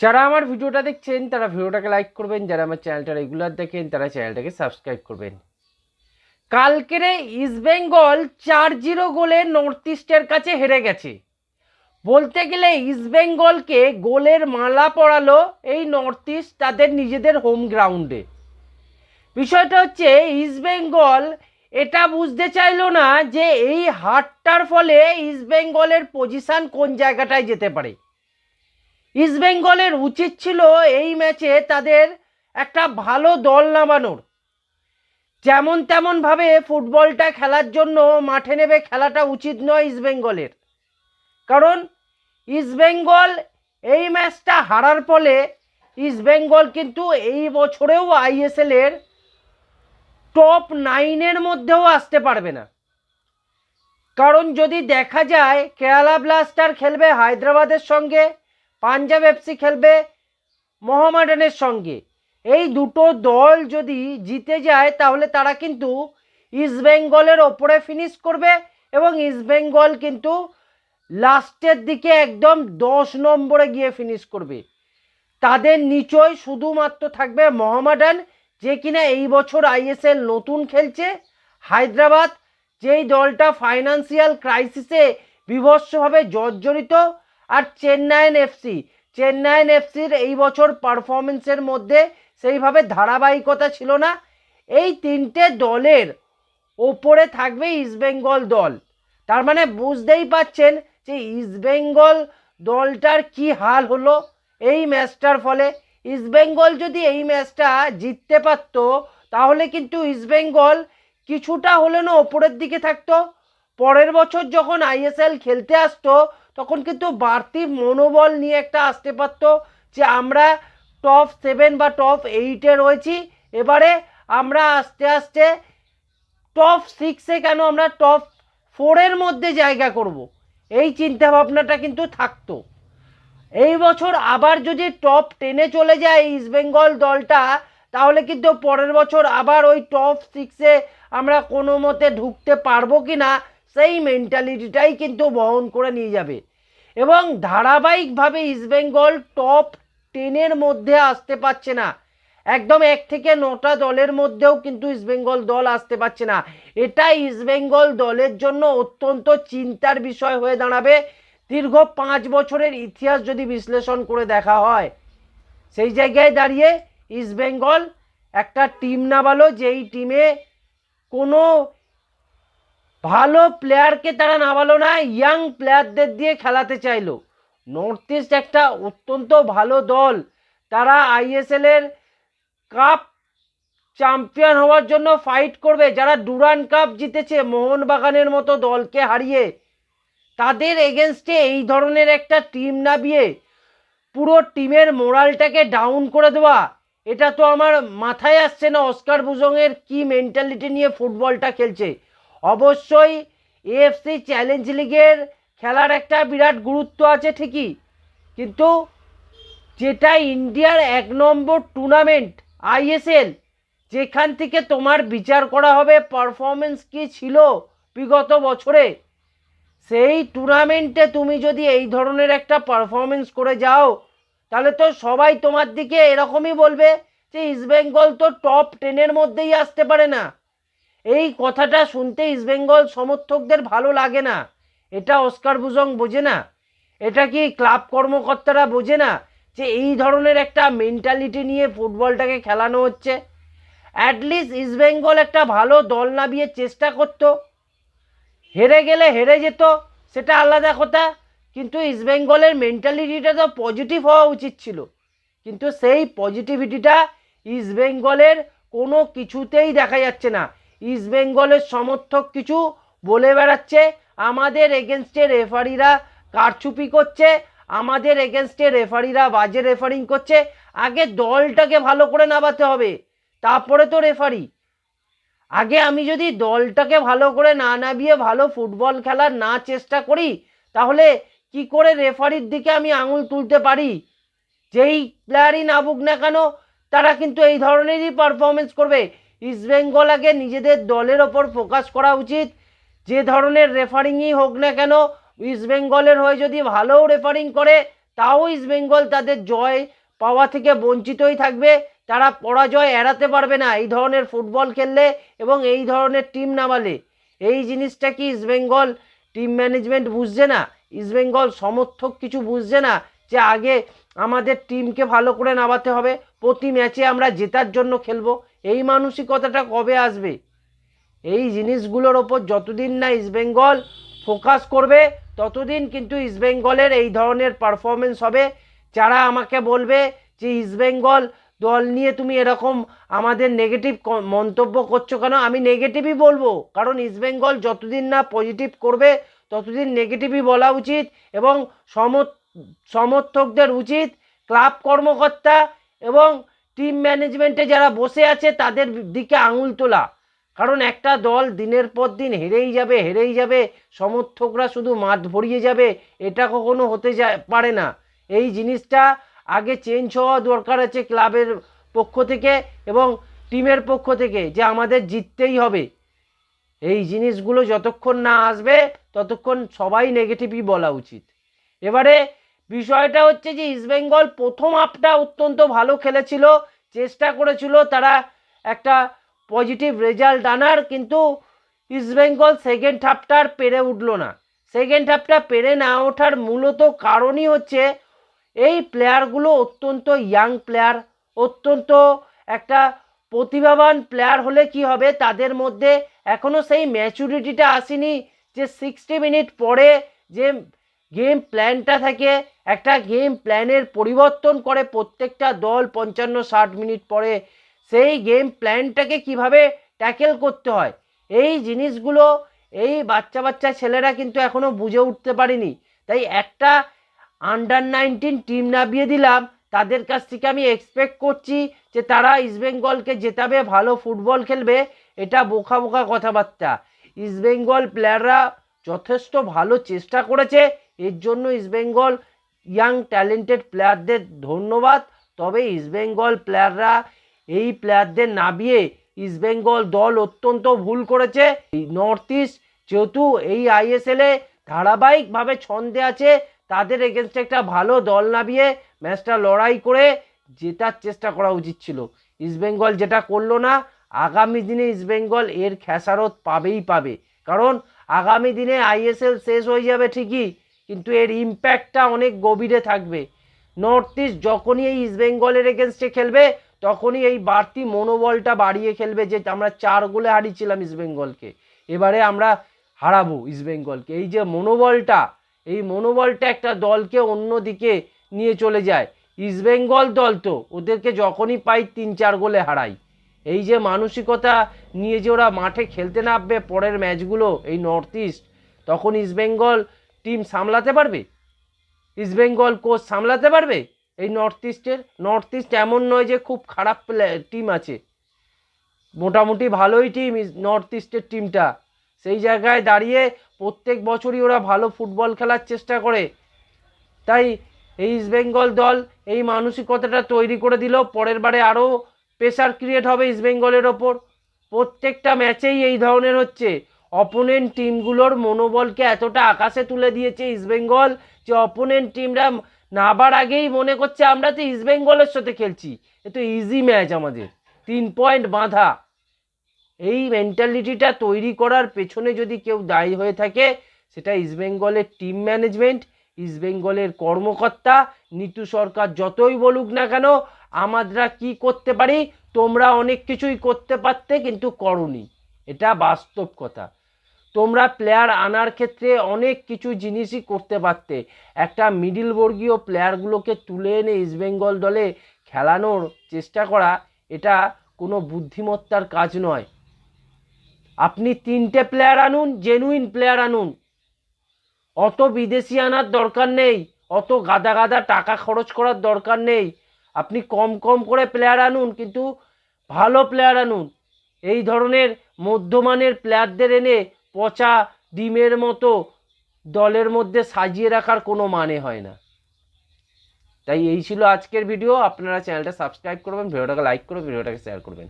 যারা আমার ভিডিওটা দেখছেন, তারা ভিডিওটাকে লাইক করবেন। যারা আমার চ্যানেলটা রেগুলার দেখেন, তারা চ্যানেলটাকে সাবস্ক্রাইব করবেন। কালকেরে ইস্ট বেঙ্গল চার জিরো গোলে নর্থ ইস্টের কাছে হেরে গেছে। বলতে গেলে ইস্ট বেঙ্গলকে গোলের মালা পড়ালো এই নর্থ ইস্ট তাদের নিজেদের হোম গ্রাউন্ডে বিষয়টা হচ্ছে ইস্ট বেঙ্গল এটা বুঝতে চাইলো না যে এই হারটার ফলে ইস্ট বেঙ্গলের পজিশন কোন জায়গাটায় যেতে পারে। ইস্ট বেঙ্গলের উচিত ছিল এই ম্যাচে তাদের একটা ভালো দল নামানোর। যেমন তেমনভাবে ফুটবলটা খেলার জন্য মাঠে নেবে খেলাটা উচিত নয় ইস্ট বেঙ্গলের কারণ ইস্ট বেঙ্গল এই ম্যাচটা হারার ফলে ইস্ট বেঙ্গল কিন্তু এই বছরেও আইএসএল এর টপ নাইনের মধ্যেও আসতে পারবে না। কারণ যদি দেখা যায় কেরালা ব্লাস্টার খেলবে হায়দ্রাবাদের সঙ্গে পাঞ্জাব এফসি খেলবে মোহামেডানের সঙ্গে। এই দুটো দল যদি জিতে যায়, তাহলে তারা কিন্তু ইস্ট বেঙ্গলের ওপরে ফিনিশ করবে এবং ইস্ট বেঙ্গল কিন্তু লাস্টের দিকে একদম দশ নম্বরে গিয়ে ফিনিশ করবে। তাদের নিচয় শুধুমাত্র থাকবে মোহামেডান, যে কিনা এই বছর আইএসএল নতুন খেলছে। হায়দ্রাবাদ, যেই দলটা ফাইন্যান্সিয়াল ক্রাইসিসে বিভৎসভাবে জর্জরিত আর চেন্নাইন এফসি চেন্নাইন এফসির এই বছর পারফরমেন্সের মধ্যে সেইভাবে ধারাবাহিকতা ছিল না। এই তিনটে দলের ওপরে থাকবে ইস্টবেঙ্গল দল। তার মানে বুঝতেই পাচ্ছেন যে ইস্টবেঙ্গল দলটার কি হাল হলো এই ম্যাচটার ফলে। ইস্টবেঙ্গল যদি এই ম্যাচটা জিততে পারতো, তাহলে কিন্তু ইস্টবেঙ্গল কিছুটা হলে না ওপরের দিকে থাকতো। পরের বছর যখন আইএসএল খেলতে আসতো তখন কিন্তু বাড়তি মনোবল নিয়ে একটা আসতে পারতো যে আমরা টপ সেভেন বা টপ এইটে রয়েছি। এবারে আমরা আস্তে আস্তে টপ সিক্সে কেন আমরা টপ ফোরের মধ্যে জায়গা করব। এই চিন্তা ভাবনাটা কিন্তু থাকতো। এই বছর আবার যদি টপ টেনে চলে যায় ইস্টবেঙ্গল দলটা, তাহলে কিন্তু পরের বছর আবার ওই টপ সিক্সে আমরা কোনো মতে ঢুকতে পারব কি না সেই মেন্টালিটিটাই কিন্তু বহন করে নিয়ে যাবে। এবং ধারাবাহিকভাবে ইস্টবেঙ্গল টপ টেনের মধ্যে আসতে পারছে না। একদম এক থেকে নটা দলের মধ্যেও কিন্তু ইস্টবেঙ্গল দল আসতে পারছে না। এটা ইস্টবেঙ্গল দলের জন্য অত্যন্ত চিন্তার বিষয় হয়ে দাঁড়াবে। দীর্ঘ পাঁচ বছরের ইতিহাস যদি বিশ্লেষণ করে দেখা হয়, সেই জায়গায় দাঁড়িয়ে ইস্টবেঙ্গল একটা টিম নামালো, যেই টিমে কোনো ভালো প্লেয়ারকে তারা নামালো না ইয়াং প্লেয়ারদের দিয়ে খেলাতে চাইলো। নর্থ ইস্ট একটা অত্যন্ত ভালো দল। তারা আইএসএল এর কাপ চ্যাম্পিয়ন হওয়ার জন্য ফাইট করবে। যারা ডুরান কাপ জিতেছে, মোহনবাগানের মতো দলকে হারিয়ে। তাদের এগেনস্টে এই ধরনের একটা টিম নামিয়ে পুরো টিমের মোরালটাকে ডাউন করে দেওয়া। এটা তো আমার মাথায় আসছে না অস্কার বুজংয়ের কি মেন্টালিটি নিয়ে ফুটবলটা খেলছে। অবশ্যই এএফসি চ্যালেঞ্জ লিগের খেলার একটা বিরাট গুরুত্ব আছে ঠিকই। কিন্তু যেটা ইন্ডিয়ার এক নম্বর টুর্নামেন্ট আইএসএল যেখান থেকে তোমার বিচার করা হবে পারফরমেন্স কি ছিল বিগত বছরে, সেই টুর্নামেন্টে তুমি যদি এই ধরনের একটা পারফরমেন্স করে যাও, তাহলে তো সবাই তোমার দিকে এরকমই বলবে যে ইস্টবেঙ্গল তো টপ টেনের মধ্যেই আসতে পারে না। এই কথাটা শুনতে ইস্টবেঙ্গল সমর্থকদের ভালো লাগে না। এটা অস্কার বুজং বোঝে না। এটা কি ক্লাব কর্মকর্তারা বোঝে না যে এই ধরনের একটা মেন্টালিটি নিয়ে ফুটবলটাকে খেলানো হচ্ছে? অ্যাটলিস্ট ইস্টবেঙ্গল একটা ভালো দল নামিয়ে চেষ্টা করতো। হেরে গেলে হেরে যেত, সেটা আলাদা কথা। কিন্তু ইস্টবেঙ্গলের মেন্টালিটিটা তো পজিটিভ হওয়া উচিত ছিল। কিন্তু সেই পজিটিভিটিটা ইস্টবেঙ্গলের কোনো কিছুতেই দেখা যাচ্ছে না। ইস্টবেঙ্গলের সমর্থক কিছু বলে বেড়াচ্ছে। আমাদের এগেনস্টে রেফারিরা কারচুপি করছে। আমাদের এগেনস্টে রেফারিরা বাজে রেফারিং করছে। আগে দলটাকে ভালো করে নামাতে হবে। তারপরে তো রেফারি আগে আমি যদি দলটাকে ভালো করে না নামিয়ে ভালো ফুটবল খেলার না চেষ্টা করি, তাহলে কি করে রেফারির দিকে আমি আঙুল তুলতে পারি? যেই প্লেয়ারই নামুক না কেন, তারা কিন্তু এই ধরনেরই পারফরমেন্স করবে। ইস্টবেঙ্গল আগে নিজেদের দলের ওপর ফোকাস করা উচিত। যে ধরনের রেফারিংই হোক না কেন ইস্টবেঙ্গলের হয়ে যদি ভালোও রেফারিং করে, তাও ইস্টবেঙ্গল তাদের জয় পাওয়া থেকে বঞ্চিতই থাকবে। তারা পরাজয় এড়াতে পারবে না এই ধরনের ফুটবল খেললে এবং এই ধরনের টিম নামালে। এই জিনিসটা কি ইস্টবেঙ্গল টিম ম্যানেজমেন্ট বুঝছে না? ইস্টবেঙ্গল সমর্থক কিছু বুঝছে না যে আগে আমাদের টিমকে ভালো করে নামাতে হবে। প্রতি ম্যাচে আমরা জেতার জন্য খেলব। এই মানসিকতাটা কবে আসবে? এই জিনিসগুলোর ওপর যতদিন না ইস্টবেঙ্গল ফোকাস করবে, ততদিন কিন্তু ইস্টবেঙ্গলের এই ধরনের পারফরমেন্স হবে। যারা আমাকে বলবে যে ইস্টবেঙ্গল দল নিয়ে তুমি এরকম আমাদের নেগেটিভ মন্তব্য করছ কেন? আমি নেগেটিভই বলব। কারণ ইস্টবেঙ্গল যতদিন না পজিটিভ করবে, ততদিন নেগেটিভই বলা উচিত এবং সমর সমর্থকদের উচিত ক্লাব কর্মকর্তা এবং টিম ম্যানেজমেন্টে যারা বসে আছে, তাদের দিকে আঙুল তোলা। কারণ একটা দল দিনের পর দিন হেরেই যাবে হেরেই যাবে, সমর্থকরা শুধু মাঠ ভরিয়ে যাবে, এটা কখনো হতে পারে না। এই জিনিসটা আগে চেঞ্জ হওয়া দরকার আছে ক্লাবের পক্ষ থেকে এবং টিমের পক্ষ থেকে, যে আমাদের জিততেই হবে। এই জিনিসগুলো যতক্ষণ না আসবে, ততক্ষণ সবাই নেগেটিভই বলা উচিত। এবারে বিষয়টা হচ্ছে যে ইস্টবেঙ্গল প্রথম হাফটা অত্যন্ত ভালো খেলেছিল। চেষ্টা করেছিল তারা একটা পজিটিভ রেজাল্ট আনার, কিন্তু ইস্টবেঙ্গল সেকেন্ড হাফটা আর পেরে উঠল না। সেকেন্ড হাফটা পেরে না ওঠার মূলত কারণই হচ্ছে এই প্লেয়ারগুলো অত্যন্ত ইয়াং প্লেয়ার অত্যন্ত একটা প্রতিভাবান প্লেয়ার হলে কি হবে? তাদের মধ্যে এখনও সেই ম্যাচুরিটিটা আসেনি যে সিক্সটি মিনিট পরে যে গেম প্ল্যানটা থাকে একটা গেম প্ল্যানের পরিবর্তন করে প্রত্যেকটা দল পঞ্চান্ন ষাট মিনিট পরে। সেই গেম প্ল্যানটাকে কীভাবে ট্যাকেল করতে হয়? এই জিনিসগুলো এই বাচ্চা বাচ্চা ছেলেরা কিন্তু এখনও বুঝে উঠতে পারেনি। তাই একটা আন্ডার নাইনটিন টিম নামিয়ে দিলাম। তাদের কাছ থেকে আমি এক্সপেক্ট করছি যে তারা ইস্টবেঙ্গলকে জেতাবে, ভালো ফুটবল খেলবে। এটা বোকা বোকা কথাবার্তা। ইস্টবেঙ্গল প্লেয়াররা যথেষ্ট ভালো চেষ্টা করেছে। এর জন্য ইস্টবেঙ্গল ইয়াং ট্যালেন্টেড প্লেয়ারদের ধন্যবাদ। তবে ইস্টবেঙ্গল প্লেয়াররা এই প্লেয়ারদের নামিয়ে ইস্টবেঙ্গল দল অত্যন্ত ভুল করেছে। নর্থ ইস্ট যেহেতু এই আইএসএলে ধারাবাহিকভাবে ছন্দে আছে, তাদের এগেনস্টে একটা ভালো দল নামিয়ে ম্যাচটা লড়াই করে জেতার চেষ্টা করা উচিত ছিল। ইস্টবেঙ্গল যেটা করল না, আগামী দিনে ইস্টবেঙ্গল এর খেসারত পাবেই পাবে। কারণ আগামী দিনে আইএসএল শেষ হয়ে যাবে ঠিকই কিন্তু এর ইম্প্যাক্টটা অনেক গভীরে থাকবে। নর্থ ইস্ট যখনই এই ইস্টবেঙ্গলের এগেনস্টে খেলবে, তখনই এই বাড়তি মনোবলটা বাড়িয়ে খেলবে যে আমরা চার গোলে হারিয়েছিলাম ইস্টবেঙ্গলকে এবারে আমরা হারাবো ইস্টবেঙ্গলকে এই যে মনোবলটা, এই মনোবলটা একটা দলকে অন্যদিকে নিয়ে চলে যায়। ইস্টবেঙ্গল দল তো, ওদেরকে যখনই পাই তিন চার গোলে হারাই। এই যে মানসিকতা নিয়ে যে ওরা মাঠে খেলতে নামবে পরের ম্যাচগুলো এই নর্থ ইস্ট তখন ইস্টবেঙ্গল টিম সামলাতে পারবে? ইস্টবেঙ্গল কোচ সামলাতে পারবে? এই নর্থ ইস্টের নর্থ ইস্ট এমন নয় যে খুব খারাপ টিম আছে। মোটামুটি ভালোই টিম নর্থ ইস্টের টিমটা সেই জায়গায় দাঁড়িয়ে প্রত্যেক বছরই ওরা ভালো ফুটবল খেলার চেষ্টা করে। তাই এই ইস্টবেঙ্গল দল এই মানসিকতাটা তৈরি করে দিল। পরের বারে আরও প্রেশার ক্রিয়েট হবে ইস্টবেঙ্গলের ওপর। প্রত্যেকটা ম্যাচেই এই ধরনের হচ্ছে। অপোনেন্ট টিমগুলোর মনোবলকে এতটা আকাশে তুলে দিয়েছে ইস্টবেঙ্গল যে অপোনেন্ট টিমরা নাবার আগেই মনে করছে আমরা তো ইস্টবেঙ্গলের সাথে খেলছি। এ তো ইজি ম্যাচ আমাদের। তিন পয়েন্ট বাঁধা। এই মেন্টালিটিটা তৈরি করার পেছনে যদি কেউ দায়ী হয়ে থাকে, সেটা ইস্টবেঙ্গলের টিম ম্যানেজমেন্ট ইস্টবেঙ্গলের কর্মকর্তা, নিতু সরকার যতই বলুক না কেন আমরা কি করতে পারি? তোমরা অনেক কিছুই করতে পারতে কিন্তু করনি। এটা বাস্তব কথা। তোমরা প্লেয়ার আনার ক্ষেত্রে অনেক কিছু জিনিসই করতে পারতে। একটা মিডিল বর্গীয় প্লেয়ারগুলোকে তুলে এনে ইস্টবেঙ্গল দলে খেলানোর চেষ্টা করা, এটা কোনো বুদ্ধিমত্তার কাজ নয়। আপনি তিনটে প্লেয়ার আনুন জেনুইন প্লেয়ার আনুন। অত বিদেশি আনার দরকার নেই, অত গাদা গাদা টাকা খরচ করার দরকার নেই। আপনি কম কম করে প্লেয়ার আনুন, কিন্তু ভালো প্লেয়ার আনুন। এই ধরনের মধ্যমানের প্লেয়ারদের এনে পচা ডিমের মতো দলের মধ্যে সাজিয়ে রাখার কোনো মানে হয় না। তাই এই ছিল আজকের ভিডিও আপনারা চ্যানেলটা সাবস্ক্রাইব করবেন ভিডিওটাকে লাইক করবেন ভিডিওটাকে শেয়ার করবেন।